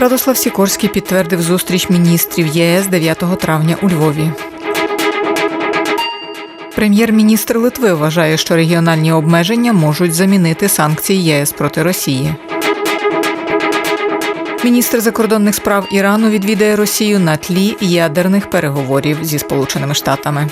Радослав Сікорський підтвердив зустріч міністрів ЄС 9 травня у Львові. Прем'єр-міністр Литви вважає, що регіональні обмеження можуть замінити санкції ЄС проти Росії. Міністр закордонних справ Ірану відвідає Росію на тлі ядерних переговорів зі Сполученими Штатами.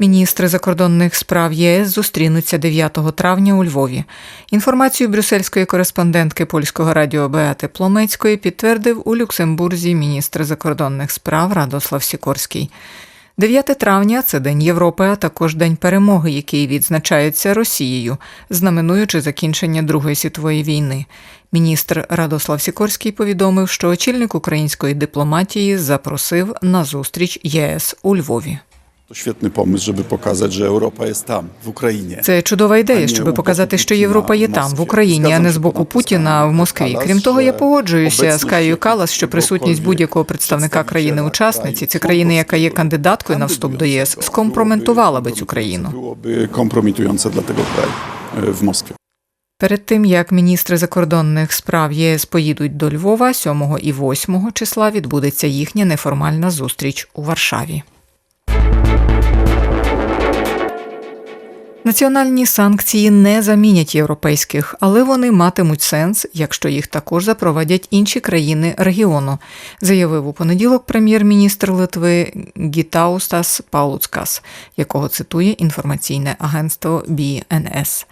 Міністри закордонних справ ЄС зустрінуться 9 травня у Львові. Інформацію брюссельської кореспондентки польського радіо Беати Пломецької підтвердив у Люксембурзі міністр закордонних справ Радослав Сікорський. 9 травня це День Європи, а також День перемоги, який відзначається Росією, знаменуючи закінчення Другої світової війни. Міністр Радослав Сікорський повідомив, що очільник української дипломатії запросив на зустріч ЄС у Львові. To świetny pomysł, żeby pokazać, że Europa jest tam, w Ukrainie. Це чудова ідея, щоб показати, що Європа є там, в Україні, а не з боку Путіна в Москві. Крім того, я погоджуюся з Каєю Калас, що присутність будь-якого представника країни-учасниці, це країни, яка є кандидаткою на вступ до ЄС, kandydującego, скомпрометувала би цю країну. Kompromitujące dla tego kraju e, w Moskwie. Перед тим як міністри закордонних справ ЄС поїдуть до Львова, 7 і 8 числа відбудеться їхня неформальна зустріч у Варшаві. Національні санкції не замінять європейських, але вони матимуть сенс, якщо їх також запровадять інші країни регіону, заявив у понеділок прем'єр-міністр Литви Гітаустас Паулуцкас, якого цитує інформаційне агентство BNS.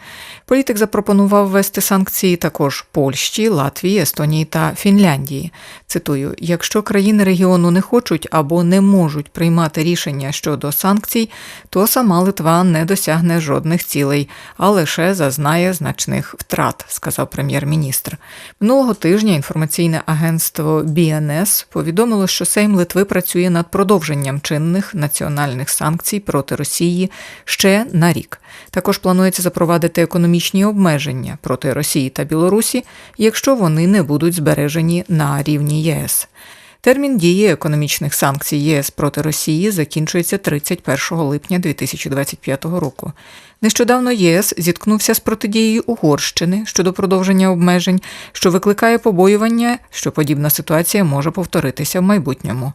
Політик запропонував ввести санкції також Польщі, Латвії, Естонії та Фінляндії. Цитую: якщо країни регіону не хочуть або не можуть приймати рішення щодо санкцій, то сама Литва не досягне жодних цілей, а лише зазнає значних втрат, сказав прем'єр-міністр. Минулого тижня інформаційне агентство BNS повідомило, що Сейм Литви працює над продовженням чинних національних санкцій проти Росії ще на рік. Також планується запровадити економічні обмеження проти Росії та Білорусі, якщо вони не будуть збережені на рівні ЄС. Термін дії економічних санкцій ЄС проти Росії закінчується 31 липня 2025 року. Нещодавно ЄС зіткнувся з протидією Угорщини щодо продовження обмежень, що викликає побоювання, що подібна ситуація може повторитися в майбутньому.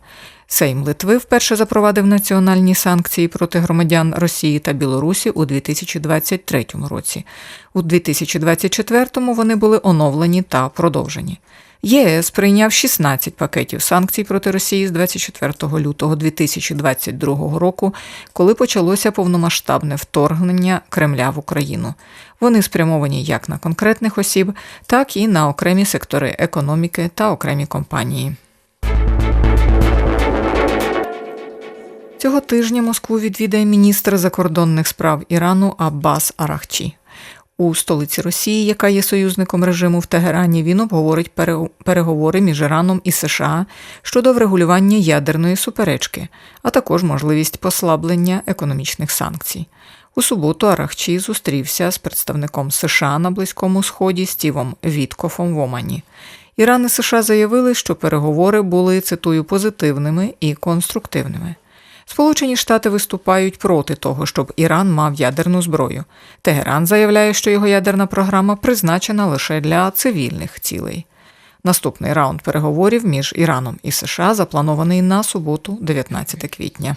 Сейм Литви вперше запровадив національні санкції проти громадян Росії та Білорусі у 2023 році. У 2024 вони були оновлені та продовжені. ЄС прийняв 16 пакетів санкцій проти Росії з 24 лютого 2022 року, коли почалося повномасштабне вторгнення Кремля в Україну. Вони спрямовані як на конкретних осіб, так і на окремі сектори економіки та окремі компанії. Цього тижня Москву відвідає міністр закордонних справ Ірану Аббас Арахчі. У столиці Росії, яка є союзником режиму в Тегерані, він обговорить переговори між Іраном і США щодо врегулювання ядерної суперечки, а також можливість послаблення економічних санкцій. У суботу Арахчі зустрівся з представником США на Близькому Сході Стівом Віткофом в Омані. Іран і США заявили, що переговори були цитую позитивними і конструктивними. Сполучені Штати виступають проти того, щоб Іран мав ядерну зброю. Тегеран заявляє, що його ядерна програма призначена лише для цивільних цілей. Наступний раунд переговорів між Іраном і США запланований на суботу, 19 квітня.